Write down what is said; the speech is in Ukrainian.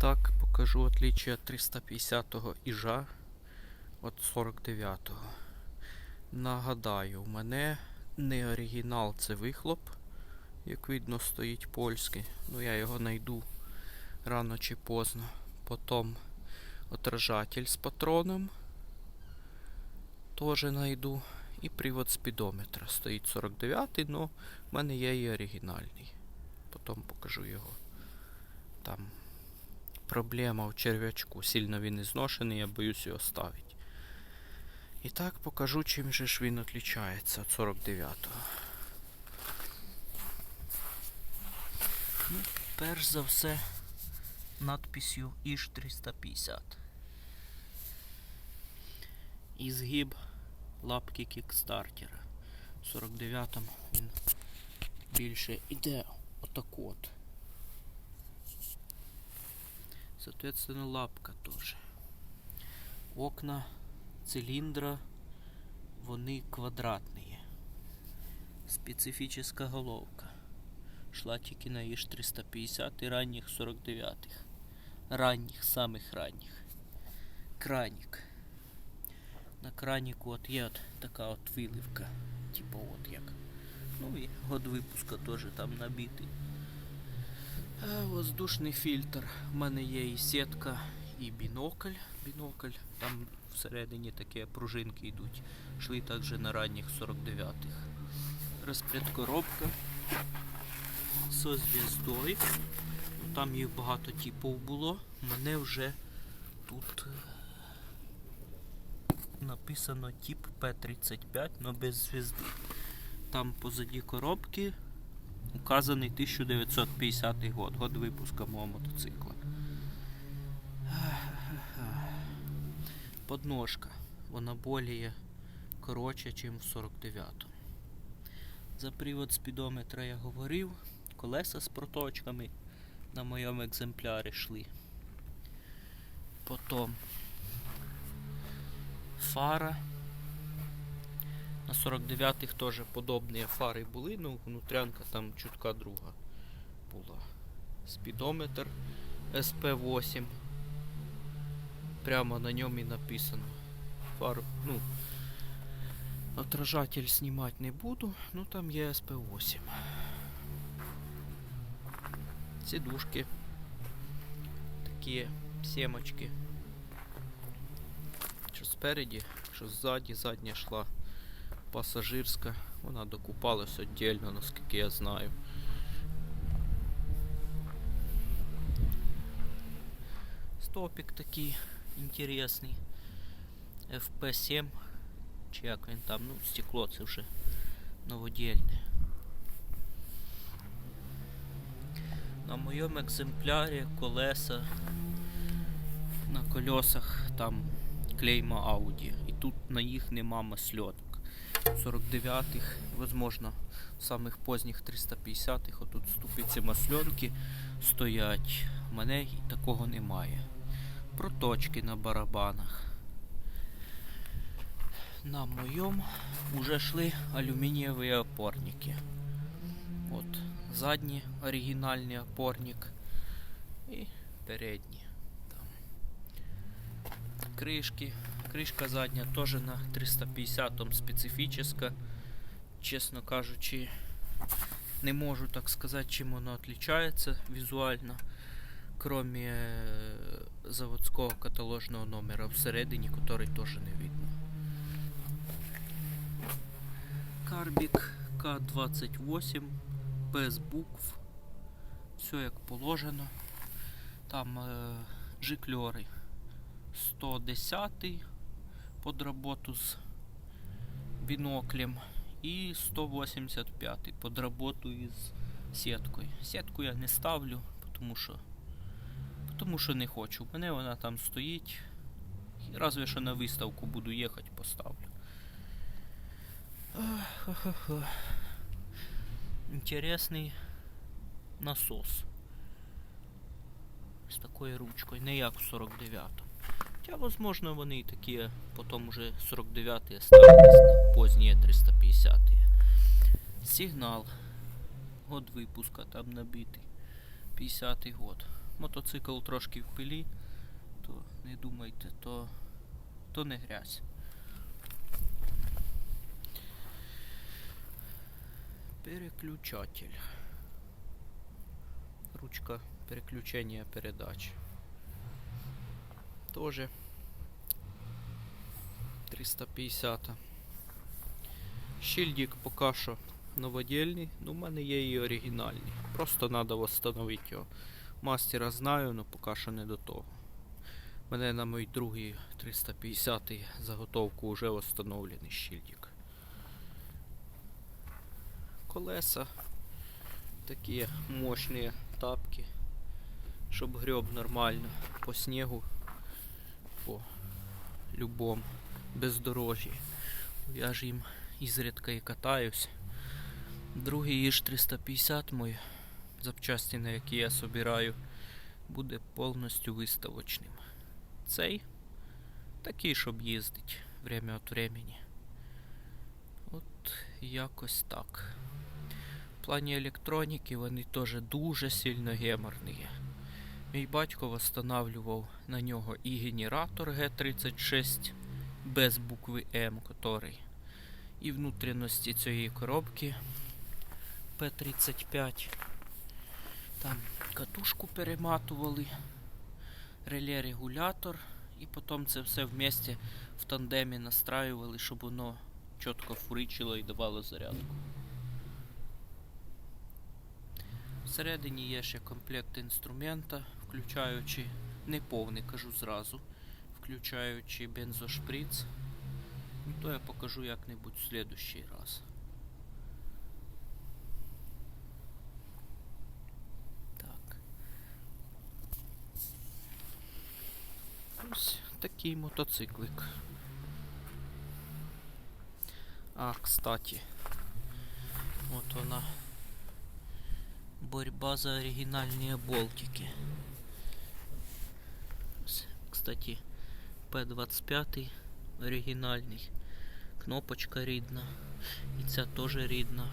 Так, покажу отличие 350-го іжа від 49-го. Нагадаю, у мене не оригінал, це вихлоп. Як видно, стоїть польський. Ну я його знайду рано чи поздно. Потім отражатель з патроном. Теж знайду. І привод спідометра. Стоїть 49-й, але в мене є і оригінальний. Потім покажу його. Там проблема в черв'ячку. Сильно він ізношений, я боюсь його ставити. І так покажу, чим же ж він відрізняється від 49-го. Ну, перш за все, надписью ІЖ 350. І згиб лапки кікстартера. В 49-му він більше іде отак от. Соответственно, лапка тоже. Окна цилиндра, вони квадратні. Специфічна головка. Шла тільки на ІЖ 350 і ранніх 49-х. Ранніх, самих ранніх. Кранік. На краніку от є така от виливка. Типа от як. Ну і год випуска теж там набитий. Воздушний фільтр. У мене є і сітка, і бінокль. Бінокль. Там всередині такі пружинки йдуть. Шли також на ранніх 49-х. Розпряд коробка. Со зв'яздою. Там їх багато типів було. У мене вже тут е, написано тип П-35, але без зв'язди. Там позаді коробки указаний 1950 год, год випуска мого мотоцикла. Подножка. Вона более коротша, ніж в 49-му. За привод спідометра я говорив. Колеса з проточками на моєму екземплярі йшли. Потім фара. На 49-х теж подобні фари були, ну внутрянка там чутка друга була. Спідометр SP8. Прямо на ньому і написано. Фару, ну, отражатель знімати не буду, ну там є SP8. Сідушки. Такі сімочки. Що спереді, що ззаді, задня йшла пасажирська. Вона докупалась віддільно, наскільки я знаю. Стопик такий інтересний. FP7. Чи як він там, ну, стекло це вже новодільне. На моєму екземплярі колеса на колесах там клейма Audi. І тут на їх нема масльоток. 49-х, возможно, самих поздніх 350-х отут ступиці масленки стоять. У мене такого немає. Проточки на барабанах. На моєму вже йшли алюмінієві опорники. От, задній оригінальний опорник і передній. Там. Кришки. Кришка задня теж на 350-му специфічна. Чесно кажучи, не можу так сказати, чим воно відрізняється візуально, крім е, заводського каталожного номера всередині, який теж не видно. Карбік К28 без букв. Все як положено. Там е, жикльори 110 под роботу з біноклем і 185 под роботу із сіткою. Сітку я не ставлю, тому що, тому що не хочу. У мене вона там стоїть. Разве що на виставку буду їхати, поставлю. Інтересний насос. З такою ручкою, не як в 49-му. Хоча, возможно, вони і такі потім уже 49-ті оставились на поздні 350 Сигнал. Год випуска там набитий. 50-й год. мотоцикл трошки в пилі, то не думайте, то, то не грязь. Переключатель. Ручка переключения передач. Тоже 350. Щильдик поки що новодільний, ну в мене є і оригінальний. Просто треба встановити його. Мастера знаю, але поки що не до того. Мене на мій другий 350 заготовку вже встановлений щильдик. Колеса такі мощні тапки, щоб греб нормально по снігу, любому бездорожжі. Я ж їм ізрідка і катаюсь. Другий Іж 350 мой, запчасті, на які я собираю, буде повністю виставочним. Цей такий, щоб їздить время від времени. От якось так. В плані електроніки вони теж дуже сильно геморні. Мій батько встановлював на нього і генератор Г36 без букви М, котрий, і внутрішності цієї коробки П-35. Там катушку перематували, реле-регулятор, і потім це все вместе в тандемі настраювали, щоб воно чітко фуричило і давало зарядку. Всередині є ще комплект інструмента, включаючи не повний, кажу зразу, включаючи бензошприц. Ну, то я покажу як-небудь в следующий раз. Так. Ось такий мотоциклик. А, кстати. Вот вона. Борьба за оригинальные болтики. Кстати, P25 оригінальний. Кнопочка рідна. І ця теж рідна.